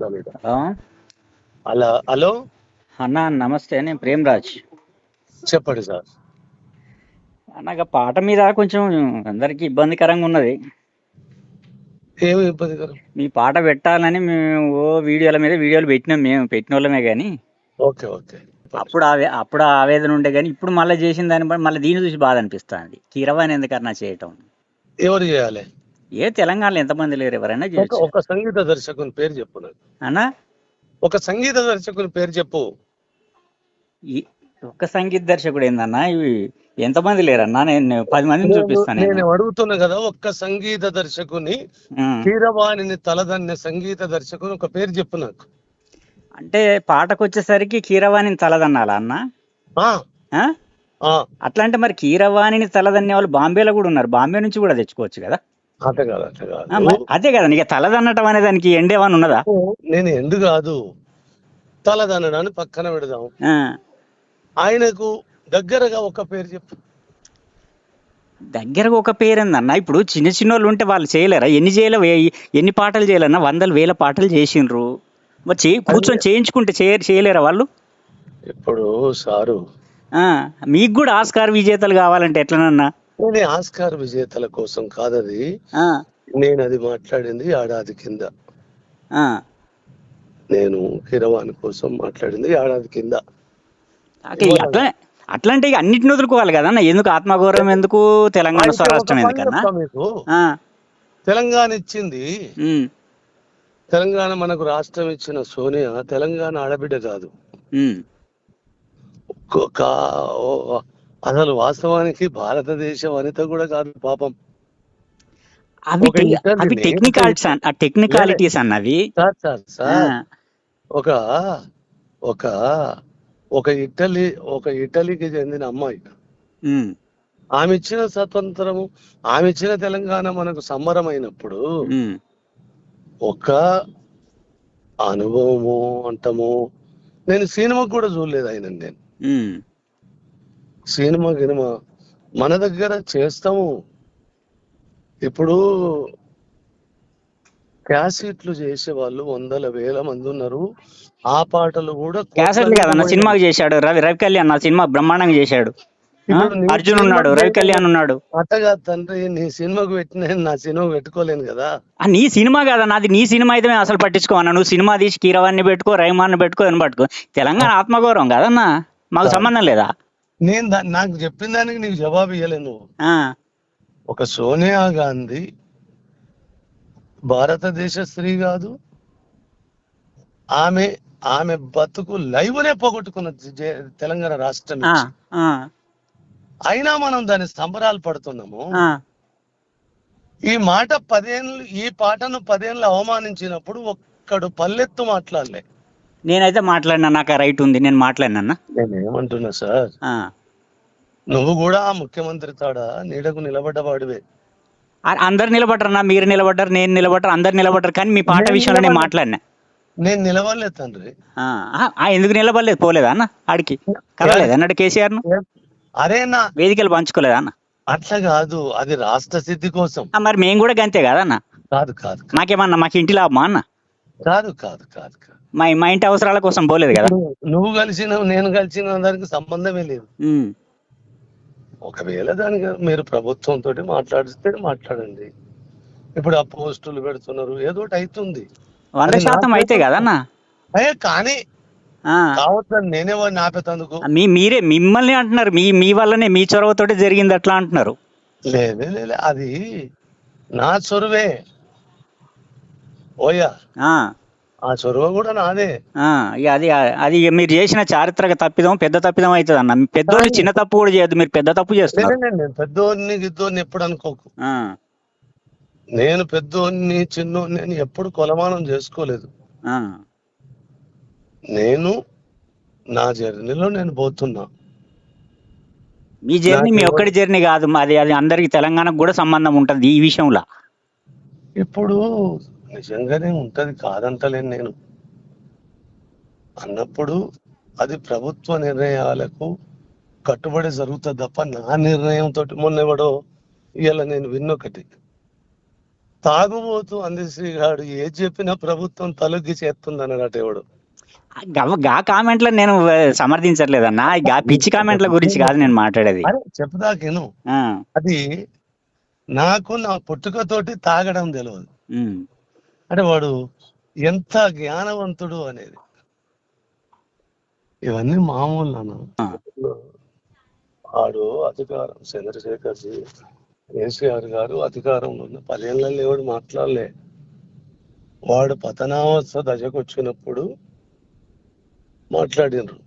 Hello? Hello? అన్న నమస్తే నేను ప్రేమ్రాజ్. చెప్పండి సార్. అన్నగా పాట మీద కొంచెం అందరికి ఇబ్బందికరంగా ఉన్నది. ఏమి ఇబ్బందికరం? మీ పాట పెట్టాలని మేము ఓ వీడియోల మీద వీడియోలు పెట్టినాం మేము పెట్టిన వాళ్ళమే కానీ ఓకే ఓకే. అప్పుడు ఆవే అప్పుడు ఆవేదన ఉండే కానీ ఇప్పుడు మళ్ళీ చేసిన దాన్ని బట్టి మళ్ళీ దీన్ని చూసి బాధ అనిపిస్తుంది. కీరవాణి ఎందుకన్నా చేయటం? ఎవరు చేయాలి? ఏ తెలంగాణలో ఎంతమంది లేరు ఎవరైనా ఒక ఒక సంగీత దర్శకుని పేరు చెప్పు నాకు. అన్నా? ఒక సంగీత దర్శకుని పేరు చెప్పు. ఈ ఒక్క సంగీత దర్శకుడు ఏందన్నా? ఇవి ఎంతమంది లేరన్నా? నేను పది మందిని చూపిస్తాను నేను. నేను అడుగుతున్నా కదా ఒక్క సంగీత దర్శకుని. కీరవాణిని తలదన్నే సంగీత దర్శకుని ఒక పేరు చెప్పు నాకు. అంటే పాటకు వచ్చేసరికి కీరవాణిని తలదన్నాలా అన్న? అట్లా అంటే మరి కీరవాణిని తలదన్నే వాళ్ళు బాంబేలో కూడా ఉన్నారు. బాంబే నుంచి కూడా తెచ్చుకోవచ్చు కదా? అట్ట కాదు అట్ట కాదు. అదే కదా నీకు తలదన్నటం అనే దానికి ఎండేమని ఉన్నదా? నేను ఎందు కాదు. తలదనడాన్ని పక్కన పెడదాం. ఆయనకు దగ్గరగా ఒక పేరు చెప్పు. దగ్గరకు ఒక పేరేందన్న ఇప్పుడు చిన్న చిన్న వాళ్ళు ఉంటే వాళ్ళు చేయలేరా? ఎన్ని చేయలే ఎన్ని పాటలు చేయాలన్నా వందలు వేల పాటలు చేసిండ్రు. మరి చేయి కూర్చొని చేయించుకుంటే చేయ చేయలేరా వాళ్ళు? ఇప్పుడు సారు. మీకు కూడా ఆస్కార్ విజేతలు కావాలంటే ఎట్లనన్నా? నేను ఆస్కార్ విజేతల కోసం కాదది. నేను అది మాట్లాడింది ఏడాది కింద. నేను కిరవాణి కోసం మాట్లాడింది ఏడాది కింద. ఓకే, ఇక అట్లా అట్లా అంటే ఇక అన్నిటిని వదులుకోవాలి కదన్న ఎందుకు ఆత్మగౌరవం ఎందుకు తెలంగాణ స్వరాష్ట్రం ఎందుకన్నా చెప్తా మీకు. తెలంగాణ ఇచ్చింది. తెలంగాణ మనకు రాష్ట్రం ఇచ్చిన సోనియా తెలంగాణ ఆడబిడ్డ కాదు. అసలు వాస్తవానికి భారతదేశ వనిత కూడా కాదు పాపం. అవి టెక్నికాలిటీస్ ఆ టెక్నికాలిటీస్ అన్నవి. సార్ సార్ ఆ, సార్ ఒక ఒక ఒక ఇటలీ ఒక ఇటలీకి చెందిన అమ్మాయి. ఆమె ఇచ్చిన స్వతంత్రము ఆమె ఇచ్చిన తెలంగాణ మనకు సంబరమైనప్పుడు ఒక అనుభవము అంటము నేను సినిమా కూడా చూడలేదు ఆయన నేను. సినిమా గినిమా. మన దగ్గర చేస్తాము. ఇప్పుడు క్యాసెట్లు చేసే వాళ్ళు వందల వేల మంది ఉన్నారు. ఆ పాటలు కూడా క్యాసెట్లు కోట్ల కదన్న సినిమాకి చేశాడు రవి. రవి కళ్యాణ్ ఆ సినిమా బ్రహ్మాండంగా చేశాడు. అర్జున్ ఉన్నాడు రవి కళ్యాణ్ ఉన్నాడు. అట్టగా తండ్రి నీ సినిమాకు పెట్టిన నా సినిమా పెట్టుకోలేను కదా. నీ సినిమా కాదన్న అది నీ సినిమా అయితే మేము అసలు పట్టించుకోవన్నా నువ్వు సినిమా తీసి కీరవాన్ని పెట్టుకో రైమాన్ని పెట్టుకో అని పట్టుకో. తెలంగాణ ఆత్మగౌరవం కదన్నా? మాకు సంబంధం లేదా? నేను నాకు చెప్పిన దానికి నీకు జవాబు ఇవ్వలేను నువ్వు. ఒక సోనియా గాంధీ భారతదేశ స్త్రీ కాదు ఆమె ఆమె బతుకు లైవ్నే పోగొట్టుకున్న తెలంగాణ రాష్ట్రం అయినా మనం దాని సంబరాలు పడుతున్నాము. ఈ మాట పదేళ్ళు ఈ పాటను పదేళ్ళు అవమానించినప్పుడు ఒక్కడు పల్లెత్తు మాట్లాడలే. నేనైతే మాట్లాడినా నాకు రైట్ ఉంది నేను మాట్లాడినా నేను ఏమంటున్నా సార్? నువ్వు కూడా ముఖ్యమంత్రి తాడ? నీడకు నిలబడ్డవాడివే అందరు నిలబడ్డరన్నా మీరు నిలబడ్డారు నేను నిలబడ్డారు అందరు నిలబడ్డారు కానీ మీ పాట విషయంలో నేను. మాట్లాడినా. నేను నిలవలే తండ్రి. ఎందుకు నిలబడలేదు? పోలేదా అన్న ఆడికి? కదలేదు అన్నాడు కేసీఆర్ను అరే నా వేదికలు పంచుకోలేదా అన్న? అట్లా కాదు అది రాష్ట్ర సిద్ధి కోసం. మరి మేము కూడా గంతే కదా అన్న? కాదు కాదు. మాకేమన్నా మాకు ఇంటి లాభమా అన్న? కాదు కాదు కాదు కాదు. మా మా ఇంటి అవసరాల కోసం పోలేదు కదా? నువ్వు కలిసిన నేను కలిసిన దానికి సంబంధమే లేదు. ఒకవేళ దానికి మీరు ప్రభుత్వంతో మాట్లాడిస్తే మాట్లాడండి. ఇప్పుడు ఆ పోస్టులు పెడుతున్నారు ఏదో ఒకటి అవుతుంది వంద శాతం అయితే చేత- కదా. అన్న అయ్యే కానీ కావద్దని నేనే వాడిని ఆపేతందుకు. మీ మీరే మిమ్మల్ని అంటున్నారు. మీ మీ వల్లనే మీ చొరవతోటి జరిగింది అట్లా అంటున్నారు. లేదు లేదు అది నా చొరవే. ఓయా. ఆ, చొరవ కూడా నాదే. ఇక అది అది మీరు చేసిన చారిత్రక తప్పిదం పెద్ద తప్పిదం అవుతుంది అన్న. పెద్దోళ్ళు చిన్న తప్పు కూడా చేయొద్దు మీరు పెద్ద తప్పు చేస్తున్నారు. నేను పెద్దోడిని గిద్దోడిని ఎప్పుడు అనుకోకు. ఆ, నేను పెద్దోడిని చిన్నోడిని అని ఎప్పుడు కొలమానం చేసుకోలేదు. ఆ, నేను నా జర్నీలో నేను పోతున్నా. మీ జర్నీ మీ ఒక్కడి జర్నీ కాదు. అది అది అందరికి తెలంగాణకు కూడా సంబంధం ఉంటుంది ఈ విషయంలో. ఇప్పుడు నిజంగానే ఉంటది కాదంటలేను నేను. అన్నప్పుడు అది ప్రభుత్వ నిర్ణయాలకు కట్టుబడి జరుగుతుంది తప్ప నా నిర్ణయం తోటి మొన్న ఎవడో ఇవాళ నేను విన్నొకటి. తాగుబోతు అందశ్రీ గాడు ఏది చెప్పినా ప్రభుత్వం తలొగ్గి చేస్తుంది అన్నట ఎవడు గా కామెంట్ల నేను సమర్థించట్లేదన్నా. గా పిచ్చి కామెంట్ల గురించి కాదు నేను మాట్లాడేది. చెప్పుదాకేను అది నాకు నా పుట్టుకతోటి తాగడం తెలియదు అంటే వాడు ఎంత జ్ఞానవంతుడు అనేది. ఇవన్నీ మామూలు నాన్న. వాడు అధికారం చంద్రశేఖర్ జీ కేసీఆర్ గారు అధికారంలో ఉన్న పదేళ్ళల్లో ఎవడు మాట్లాడలే. వాడు పతనావస్థ దశకు వచ్చినప్పుడు మాట్లాడినరు.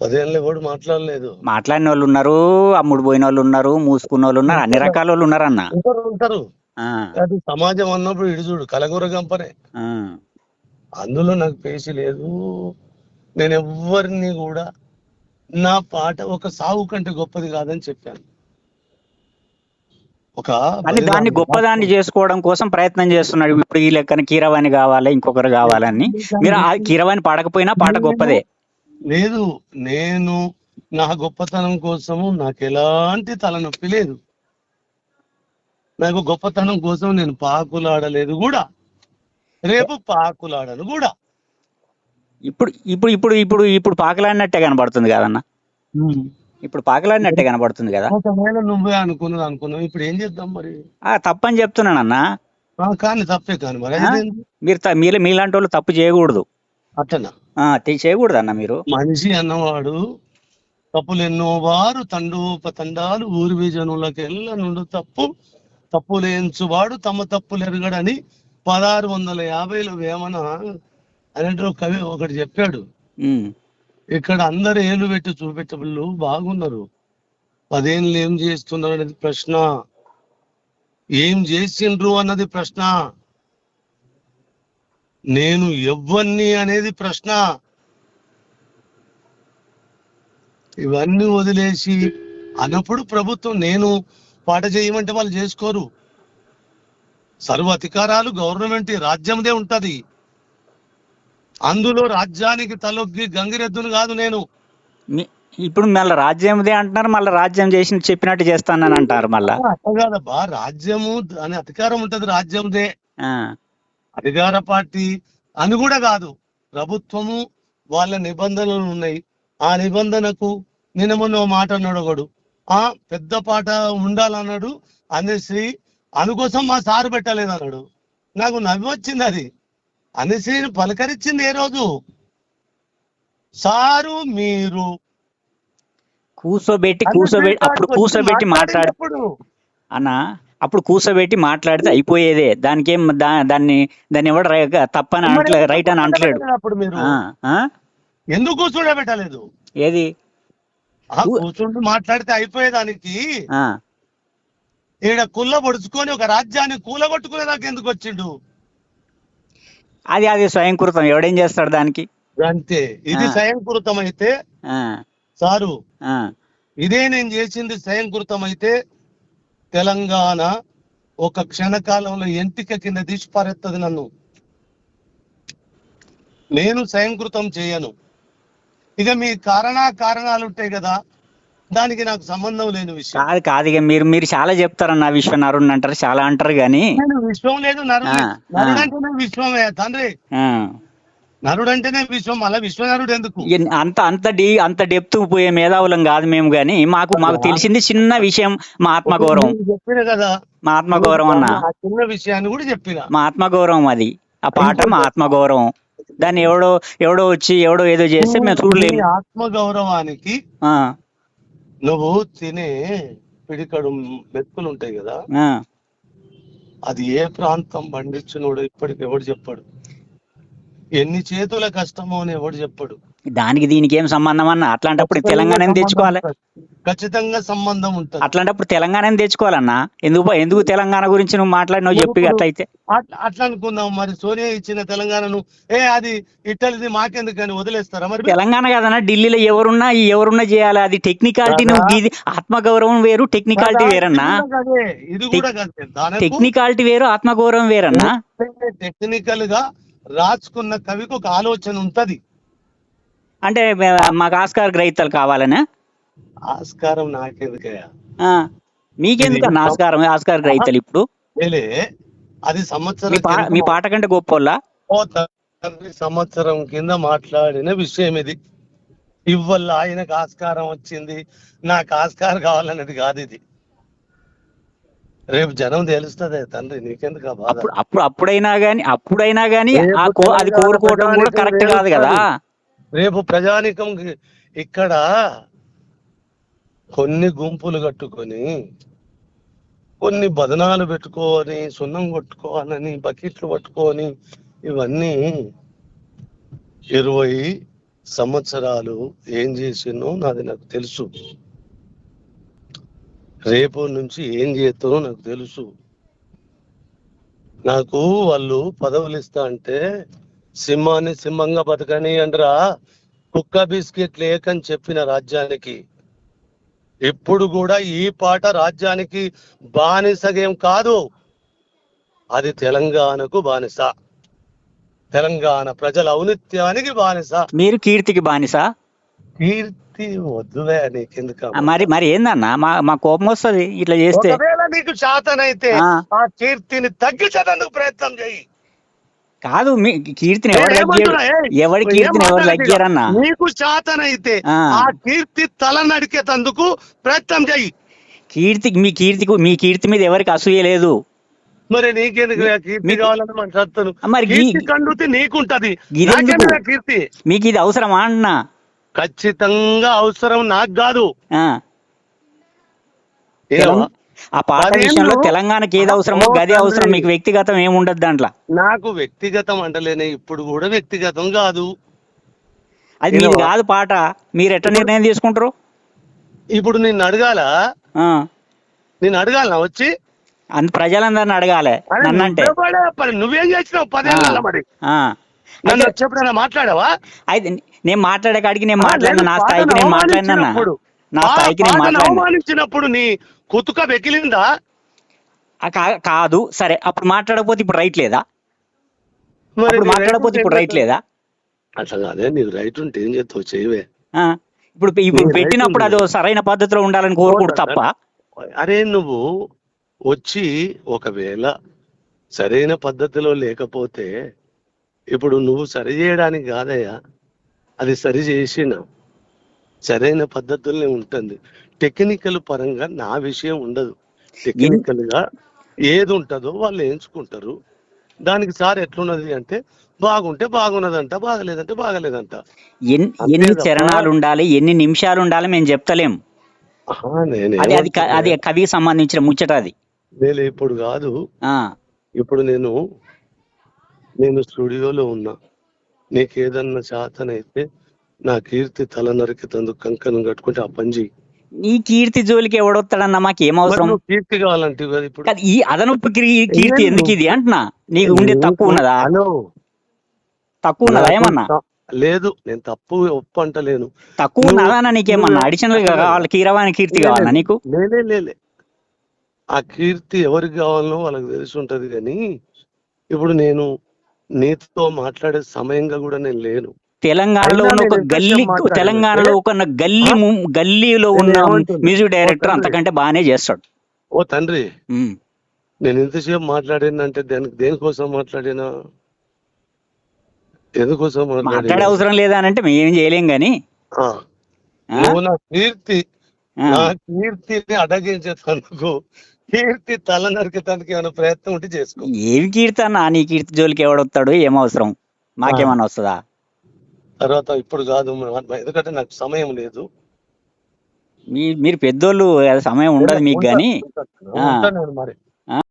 పదేళ్ళు ఎవడు మాట్లాడలేదు. మాట్లాడిన వాళ్ళు ఉన్నారు అమ్ముడు పోయిన వాళ్ళు ఉన్నారు మూసుకున్న వాళ్ళు ఉన్నారు అన్ని రకాల వాళ్ళు ఉన్నారు అన్న ఉంటారు ఉంటారు. ఆ, అది సమాజం అన్నప్పుడు ఇడు చూడు కలగూర గంపనే. అందులో నాకు పేసి లేదు. నేను ఎవ్వరిని కూడా నా పాట ఒక సాగు కంటే గొప్పది కాదని చెప్పాను. ఒక దాన్ని గొప్పదాన్ని చేసుకోవడం కోసం ప్రయత్నం చేస్తున్నాడు. ఇప్పుడు ఈ లెక్కన కీరవాణి కావాలి ఇంకొకరు కావాలని. మీరు ఆ కీరవాణి పాడకపోయినా పాట గొప్పదే. లేదు నేను నా గొప్పతనం కోసము నాకు ఎలాంటి తలనొప్పి లేదు. నాకు గొప్పతనం కోసం నేను పాకులాడలేదు కూడా. రేపు పాకులాడను కూడా. ఇప్పుడు ఇప్పుడు ఇప్పుడు ఇప్పుడు ఇప్పుడు పాకలాడినట్టే కనబడుతుంది కదన్న? ఇప్పుడు పాకలాడినట్టే కనబడుతుంది కదా? ఒకవేళ నువ్వే అనుకున్నది అనుకున్నావు ఇప్పుడు ఏం చేద్దాం మరి? ఆ తప్పని చెప్తున్నానన్న కానీ తప్పే కానీ మరి? మీరు మీలో మీలాంటి వాళ్ళు తప్పు చేయకూడదు. అట్టనా చేయకూడదు అన్న మీరు. మనిషి అన్నవాడు తప్పులు ఎన్నో వారు తండోపతండాలు ఊరి విజనులకెల్ల నుండి తప్పు తప్పులేంచువాడు తమ తప్పులు ఎరగడని పదహారు వందల యాభైలో వేమన అనేటి ఒక కవి ఒకటి చెప్పాడు. ఇక్కడ అందరు ఏళ్ళు పెట్టి చూపెట్టే వాళ్ళు బాగున్నారు. పదేళ్ళు ఏం చేస్తున్నారు అనేది ప్రశ్న. ఏం చేసిండ్రు అన్నది ప్రశ్న. నేను ఎవ్వన్ని అనేది ప్రశ్న. ఇవన్నీ వదిలేసి అన్నప్పుడు ప్రభుత్వం నేను పాట చేయమంటే వాళ్ళు చేసుకోరు. సర్వ అధికారాలు గవర్నమెంట్ రాజ్యందే ఉంటది. అందులో రాజ్యానికి తలొగ్గి గంగిరెద్దును కాదు నేను. ఇప్పుడు మళ్ళీ రాజ్యందే అంటున్నారు మళ్ళీ రాజ్యం చేసి చెప్పినట్టు చేస్తానని అంటారు మళ్ళా. కాదబ్బా రాజ్యము అనే అధికారం ఉంటది రాజ్యందే అధికార పార్టీ అని కూడా కాదు. ప్రభుత్వము వాళ్ళ నిబంధనలు ఉన్నాయి. ఆ నిబంధనకు నిన్న మొన్న మాట అన్నాడు ఒకడు ఆ పెద్ద పాట ఉండాలన్నాడు. అనేసి అందుకోసం మా సారు పెట్టలేదు అన్నాడు నాకు నవ్వు వచ్చింది అది. అనేసి పలకరించింది ఏ రోజు? సారు మీరు. కూర్చోబెట్టి కూర్చోబెట్టి అప్పుడు కూర్చోబెట్టి మాట్లాడి అన్న అప్పుడు కూర్చోబెట్టి మాట్లాడితే అయిపోయేదే. దానికి ఏం దా- దాన్ని దాన్ని ఎవడు తప్పని అంటలే రైట్ అని అంటలేడు? ఎందుకు కూర్చోబెట్టలేదు ఏది? కూర్చుంటూ మాట్లాడితే అయిపోయేదానికి. ఈడ కుల్ల పొడుచుకొని ఒక రాజ్యాన్ని కూలగొట్టుకునేదాకా ఎందుకు వచ్చిండు? అది అది స్వయంకృతం. ఎవడేం చేస్తాడు దానికి? అంతే. ఇది. స్వయంకృతం అయితే సారు ఇదే నేను చేసింది స్వయంకృతం అయితే తెలంగాణ ఒక క్షణకాలంలో ఎంటిక కింద తీసి పారేస్తుంది నన్ను. నేను స్వయంకృతం చేయను. ఇక మీ కారణా కారణాలు ఉంటాయి కదా దానికి నాకు సంబంధం లేని విషయం. కాదు కాదు ఇక మీరు మీరు చాలా చెప్తారన్న విశ్వనారుణ్ అంటారు చాలా అంటారు కానీ విశ్వం లేదు నరుడు. అంటేనే విశ్వమే తండ్రి. నరుడు అంటేనే విశ్వం అలా విశ్వనరుడు ఎందుకు? అంత అంత డీ అంత డెప్త్ పోయే మేధావులం కాదు మేము కానీ మాకు మాకు తెలిసింది చిన్న విషయం మా ఆత్మగౌరవం చెప్పిన కదా. మా ఆత్మగౌరవం అన్న. చిన్న విషయాన్ని కూడా చెప్పిన మా ఆత్మగౌరవం అది. ఆ పాట మా ఆత్మగౌరవం దాన్ని ఎవడో ఎవడో వచ్చి ఎవడో ఏదో చేస్తే మేము చూడలేము. నీ ఆత్మ గౌరవానికి ఆ, నువ్వు తినే పిడికడు మెతుకులు ఉంటాయి కదా ఆ. అది ఏ ప్రాంతం పండించినోడు ఇప్పటికి ఎవడు చెప్పాడు. ఎన్ని చేతుల కష్టమో అని ఎవడు చెప్పాడు. దానికి దీనికి ఏం సంబంధం అన్న? అట్లాంటప్పుడు తెలంగాణని తెచ్చుకోవాలి? ఖచ్చితంగా సంబంధం ఉంటుంది. అట్లాంటప్పుడు తెలంగాణని తెచ్చుకోవాలన్నా? ఎందుకు ఎందుకు తెలంగాణ గురించి నువ్వు మాట్లాడినావు చెప్పి అట్లయితే. అట్లా అనుకుందాం. మరి సోనియా ఇచ్చిన తెలంగాణను ఏ అది ఇట్టలిది మాకెందుకని వదిలేస్తారా మరి? తెలంగాణ కదన్నా ఢిల్లీలో ఎవరున్నా ఎవరున్నా చేయాలి. అది టెక్నికాలిటీ నువ్వు ఆత్మగౌరవం వేరు టెక్నికాలిటీ వేరన్నా? ఇది కూడా టెక్నికాలిటీ వేరు ఆత్మగౌరవం వేరన్నా? టెక్నికల్గా రాసుకున్న కవికి ఒక ఆలోచన ఉంటది. అంటే మాకు ఆస్కార్ గ్రహీతలు కావాలనా? ఆస్కారం నాకెందుకయ్యా? మీకెందుకు ఆస్కారం ఆస్కార్ గ్రహీతలు ఇప్పుడు? అది సంవత్సరం మీ పాట కంటే తండ్రి సంవత్సరం కింద మాట్లాడిన విషయం ఇది. ఇవ్వల్ల ఆయనకు ఆస్కారం వచ్చింది నాకు ఆస్కారం కావాలనేది కాదు ఇది. రేపు జనం తెలుస్తుంది తండ్రి నీకెందుకు ఆ బాధ? అప్పుడు అప్పుడు అప్పుడైనా గానీ అప్పుడైనా గానీ అది కోరుకోవటం కూడా కరెక్ట్ కాదు కదా? రేపు ప్రజానికం ఇక్కడ కొన్ని గుంపులు కట్టుకొని కొన్ని బదనాలు పెట్టుకొని సున్నం కొట్టుకోవాలని బకెట్లు పట్టుకొని ఇవన్నీ ఇరవై సంవత్సరాలు ఏం చేసినో నాది నాకు తెలుసు. రేపు నుంచి ఏం చేస్తానో నాకు తెలుసు. నాకు వాళ్ళు పదవులు ఇస్తా అంటే సింహాన్ని సింహంగా బతకని అంటరా? కుక్క బిస్కెట్ లేకని చెప్పిన రాజ్యానికి. ఇప్పుడు కూడా ఈ పాట రాజ్యానికి బానిసగేం కాదు. అది తెలంగాణకు బానిస. తెలంగాణ ప్రజల ఔనిత్యానికి బానిస. మీరు కీర్తికి బానిస? కీర్తి వద్దులే నీకెందుకు మరి మరి ఏందన్నా? మా మా కోపం వస్తది ఇట్లా చేస్తే. నీకు శాతనైతే ఆ. కీర్తిని తగ్గించేందుకు ప్రయత్నం చేయి. కాదు మీ కీర్తిని ఎవరు తగ్గారు ఎవరి కీర్తిని ఎవరు. తగ్గారన్నా నీకు శాతనైతే ఆ. కీర్తి తల నడికేటందుకు ప్రయత్నం చేయి. కీర్తి మీ కీర్తికి మీ కీర్తి మీద ఎవరికి అసూయ లేదు. మరి నీకెందుకు కీర్తి కావాలని మన చదువుతాను మరి కీర్తి కండుతి నీకుంటది. కీర్తి? మీకు ఇది అవసరమా అన్నా? ఖచ్చితంగా అవసరం నాకు కాదు. ఆ, పాట విషయంలో తెలంగాణకి ఏది అవసరమో గదే అవసరం. మీకు వ్యక్తిగతం ఏముండదు దాంట్లో. నాకు వ్యక్తిగతం అంటలేనే ఇప్పుడు కూడా వ్యక్తిగతం కాదు. అది ఏమో. కాదు పాట. మీరు ఎట్లా నిర్ణయం తీసుకుంటారు? ఇప్పుడు నిన్ను అడగాల? నేను అడగాల వచ్చి? ప్రజలందరిని అడగాలి నన్నంటే. నువ్వే చేసినావు? పదేళ్ళ మరి. నన్ను అయితే వచ్చి ఎప్పుడైనా మాట్లాడావా? అయితే నేను మాట్లాడే కాడికి నేను మాట్లాడిన? నా స్థాయికి నేను మాట్లాడినా? నా స్థాయికి నేను మాట్లాడినా? అవమానించినప్పుడు నీ కుతుక వెకిలిందా? కాదు. సరే అప్పుడు మాట్లాడకపోతే ఇప్పుడు రైట్ లేదా? అప్పుడు మాట్లాడకపోతే ఇప్పుడు రైట్ లేదా? అట్లా కాదే నీకు రైట్ ఉంటే ఏం చేస్తావు? చేయవే. ఇప్పుడు ఇప్పుడు పెట్టినప్పుడు అది. సరైన పద్ధతిలో ఉండాలని కోరుకుంటు తప్ప? అరే నువ్వు వచ్చి ఒకవేళ సరైన పద్ధతిలో లేకపోతే ఇప్పుడు నువ్వు సరి చేయడానికి కాదయ్యా అది సరి చేసిన సరైన పద్ధతుల్నే ఉంటుంది. టెక్నికల్ పరంగా నా విషయం ఉండదు. టెక్నికల్గా ఏది ఉంటుందో వాళ్ళు ఎంచుకుంటారు. దానికి సార్ ఎట్లున్నది అంటే బాగుంటే బాగున్నదంట బాగలేదంటే బాగలేదంట. ఎన్ని చరణాలు ఉండాలి ఎన్ని నిమిషాలు ఉండాలి మేము చెప్తలేం. అది అది కవికి సంబంధించిన ముచ్చట అది. నేను ఇప్పుడు కాదు. ఇప్పుడు నేను నేను స్టూడియోలో ఉన్నా. నీకు ఏదన్నా శాతనైతే నా కీర్తి తల నరికితందుకు కంకణం కట్టుకుంటే ఆ పని నీ కీర్తి జోలికి ఎవడొస్తాడన్నా మాకు ఏం మరి అవసరం నువ్వు కీర్తి కావాలంటే ఇప్పుడు? ఈ అదనపు కీర్తి ఎందుకు ఇది అంటున్నా? నీకు ఉండే తక్కువ ఉన్నదా? తక్కువ ఉన్నదా? ఏమన్నా? లేదు నేను తప్పు ఒప్పు అంటలేను. తక్కువ ఉన్నదా నీకేమన్నా? అడిషనల్గా కావాలి? కీరవాణి కీర్తి కావాలా నీకు? లేలే లేలే. ఆ కీర్తి ఎవరికి కావాలనో వాళ్ళకి తెలిసి ఉంటది కానీ ఇప్పుడు నేను నీతో మాట్లాడే సమయంగా కూడా నేను లేను తెలంగాణలో ఉన్న ఒక గల్లీ తెలంగాణలో? ఒక గల్లీ గల్లీలో నేను ఉన్న? Music director. అంతకంటే బాగానే చేస్తాడు ఓ తండ్రి. నేను ఎంతసేపు మాట్లాడినంటే దేనికి దేనికోసం మాట్లాడినా ఎందుకోసం మాట్లాడే అవసరం లేదా అని అంటే మేము చేయలేం గాని ఆ, ఆ? నువ్వు నా కీర్తి. నా కీర్తిని అడగించేందుకు కీర్తి తల నరికేందుకు ఏమైనా ప్రయత్నం ఉంటే చేసుకో. ఏమి కీర్తి అన్న? నీ కీర్తి జోలికి ఎవడొస్తాడు ఏం అవసరం? మాకేమన్నా వస్తుందా? తర్వాత ఇప్పుడు కాదు ఎందుకంటే నాకు సమయం లేదు. మీ మీరు పెద్దోళ్ళు సమయం ఉండదు మీకు నేను మరి.